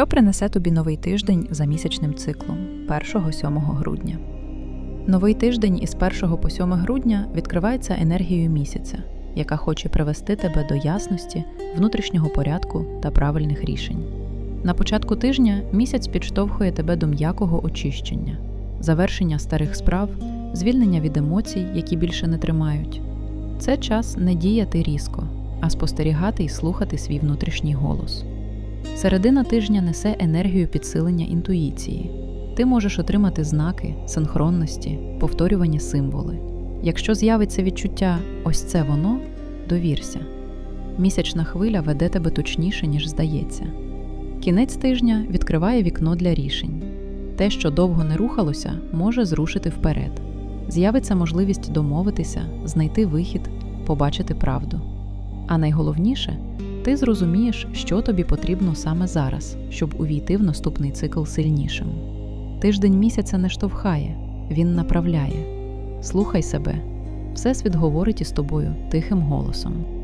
Що принесе тобі новий тиждень за місячним циклом 1-7 грудня? Новий тиждень із 1 по 7 грудня відкривається енергією місяця, яка хоче привести тебе до ясності, внутрішнього порядку та правильних рішень. На початку тижня місяць підштовхує тебе до м'якого очищення, завершення старих справ, звільнення від емоцій, які більше не тримають. Це час не діяти різко, а спостерігати і слухати свій внутрішній голос. Середина тижня несе енергію підсилення інтуїції. Ти можеш отримати знаки, синхронності, повторювані символи. Якщо з'явиться відчуття ось це воно, довірся. Місячна хвиля веде тебе точніше, ніж здається. Кінець тижня відкриває вікно для рішень. Те, що довго не рухалося, може зрушити вперед. З'явиться можливість домовитися, знайти вихід, побачити правду. А найголовніше, ти зрозумієш, що тобі потрібно саме зараз, щоб увійти в наступний цикл сильнішим. Тиждень місяця не штовхає, він направляє. Слухай себе, Всесвіт говорить із тобою тихим голосом.